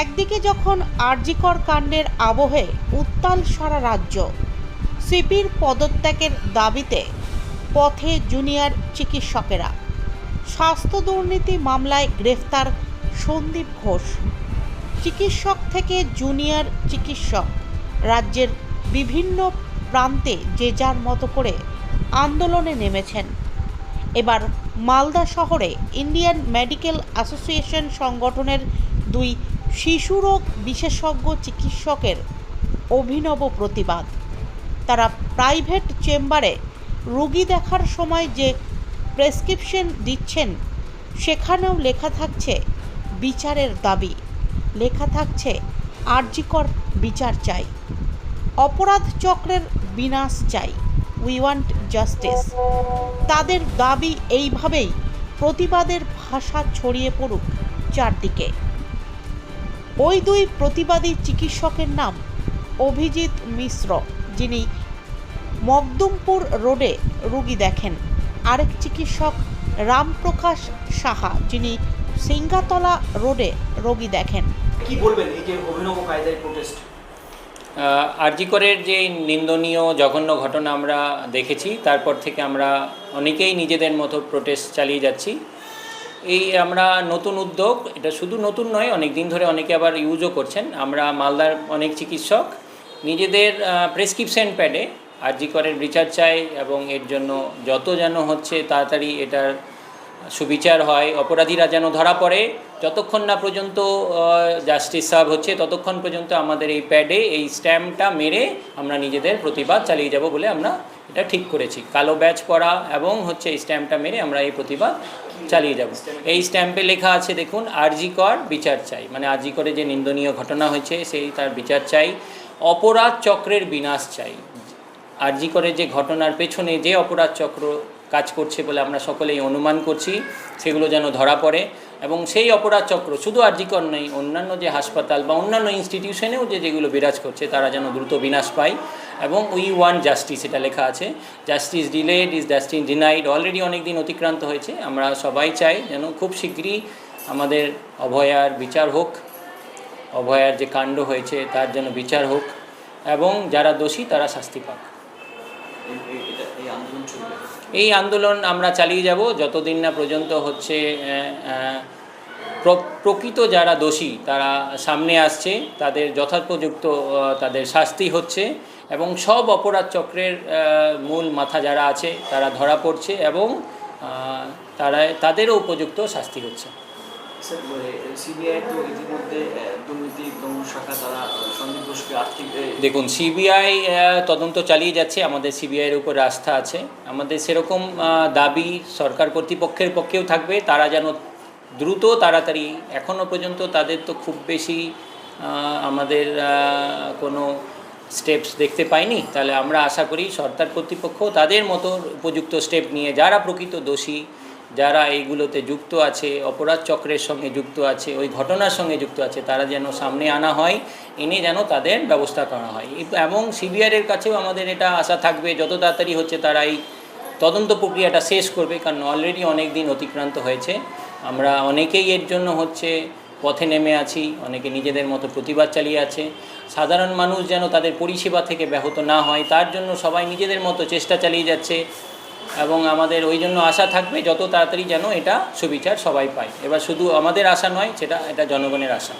একদিকে যখন আরজিকর কাণ্ডের আবহে উত্তাল সারা রাজ্য, সিপির পদত্যাগের দাবিতে পথে জুনিয়র চিকিৎসকেরা স্বাস্থ্য দুর্নীতি মামলায় গ্রেফতার সন্দীপ ঘোষ। চিকিৎসক থেকে জুনিয়র চিকিৎসক রাজ্যের বিভিন্ন প্রান্তে যে যার মতো করে আন্দোলনে নেমেছেন। এবার মালদা শহরে ইন্ডিয়ান মেডিকেল অ্যাসোসিয়েশন সংগঠনের দুই শিশুরোগ বিশেষজ্ঞ চিকিৎসকের অভিনব প্রতিবাদ। তারা প্রাইভেট চেম্বারে রুগী দেখার সময় যে প্রেসক্রিপশন দিচ্ছেন, সেখানেও লেখা থাকছে বিচারের দাবি। লেখা থাকছে আর্জিকর বিচার চাই। অপরাধ চক্রের বিনাশ চাই। উই ওয়ান্ট জাস্টিস তাদের দাবি এইভাবেই প্রতিবাদের ভাষা ছড়িয়ে পড়ুক চারদিকে। ওই দুই প্রতিবাদী চিকিৎসকের নাম অভিজিৎ মিশ্র যিনি মকদুমপুর রোডে রুগী দেখেন। আরেক চিকিৎসক রামপ্রকাশ সাহা যিনি সিঙ্গাতলা রোডে রোগী দেখেন। কি বলবেন এই যে অভিনব কায়দায় প্রোটেস্ট আরজিকরের যে নিন্দনীয় জঘন্য ঘটনা আমরা দেখেছি তারপর থেকে আমরা অনেকেই নিজেদের মতো প্রোটেস্ট চালিয়ে যাচ্ছি। এই আমরা নতুন উদ্যোগ, এটা শুধু নতুন নয় অনেক দিন ধরে অনেকে আবার ইউজও করছেন। আমরা মালদার অনেক চিকিৎসক। নিজেদের প্রেসক্রিপশন প্যাডে আরজিকরের রিচার্জ চাই এবং এর জন্য যত যেন হচ্ছে তাড়াতাড়ি এটার সুবিচার হয়। অপরাধীরা যেন ধরা পড়ে। যতক্ষণ না পর্যন্ত জাস্টিস সার্ভ হচ্ছে, ততক্ষণ পর্যন্ত আমাদের এই প্যাডে এই স্ট্যাম্পটা মেরে আমরা নিজেদের প্রতিবাদ চালিয়ে যাব বলে আমরা এটা ঠিক করেছি। কালো ব্যাচ পরা এবং হচ্ছে এই স্ট্যাম্পটা মেরে আমরা এই প্রতিবাদ চালিয়ে যাব। এই স্ট্যাম্পে লেখা আছে দেখুন, আরজি কর, বিচার চাই। মানে আরজি করে যে নিন্দনীয় ঘটনা হয়েছে, সেই তার বিচার চাই। অপরাধ চক্রের বিনাশ চাই। আরজি করে যে ঘটনার পেছনে যে অপরাধ চক্র কাজ করছে বলে আমরা সকলেই অনুমান করছি, সেগুলো যেন ধরা পড়ে। এবং সেই অপরাধ চক্র শুধু আরজিকর নেই, অন্যান্য যে হাসপাতাল বা অন্যান্য ইনস্টিটিউশনেও যে যেগুলো বিরাজ করছে, তারা যেন দ্রুত বিনাশ পায় এবং উই ওয়ান জাস্টিস এটা লেখা আছে। Justice delayed is justice denied already অনেক দিন অতিক্রান্ত হয়েছে। আমরা সবাই চাই যেন খুব শীঘ্রই আমাদের অভয়ার বিচার হোক, অভয়ার যে কাণ্ড হয়েছে তার যেন বিচার হোক এবং যারা দোষী তারা শাস্তি পাক। এই- আন্দোলন আমরা চালিয়ে যাব। যতদিন না পর্যন্ত হচ্ছে প্রকৃত যারা দোষী তারা সামনে আসছে তাদের যথোপযুক্ত তাদের শাস্তি হচ্ছে এবং সব অপরাধ চক্রের মূল মাথা যারা আছে তারা ধরা পড়ছে এবং তারা তাদেরও উপযুক্ত শাস্তি হচ্ছে। এ, দেখুন সিবিআই তদন্ত চালিয়ে যাচ্ছে আমাদের সিবিআইয়ের উপর আস্থা আছে। আমাদের সেরকম দাবি সরকার কর্তৃপক্ষের পক্ষেও থাকবে তারা যেন দ্রুত, তাড়াতাড়ি এখনও পর্যন্ত তাদের তো খুব বেশি আমাদের কোনো স্টেপস দেখতে পাইনি। তাহলে আমরা আশা করি সরকার কর্তৃপক্ষ তাদের মতো উপযুক্ত স্টেপ নিয়ে, যারা প্রকৃত দোষী, যারা এইগুলোতে যুক্ত আছে, অপরাধ চক্রের সঙ্গে যুক্ত আছে, ওই ঘটনার সঙ্গে যুক্ত আছে, তারা যেন সামনে আনা হয়, এনে যেন তাদের ব্যবস্থা করা হয়। এবং সিবিআইয়ের কাছেও আমাদের এটা আশা থাকবে, যত তাড়াতাড়ি হচ্ছে তারা এই তদন্ত প্রক্রিয়াটা শেষ করবে, কারণ অলরেডি অনেক দিন অতিক্রান্ত হয়েছে। আমরা অনেকেই এর জন্য হচ্ছে পথে নেমে আছি, অনেকে নিজেদের মতো প্রতিবাদ চালিয়ে আছে। সাধারণ মানুষ যেন তাদের পরিষেবা থেকে ব্যাহত না হয়, তার জন্য সবাই নিজেদের মতো চেষ্টা চালিয়ে যাচ্ছে এবং আমাদের ওই জন্য আশা থাকবে যত তাড়াতাড়ি যেন এটা সুবিচার সবাই পায়। এবার শুধু আমাদের আশা নয়, সেটা এটা জনগণের আশা।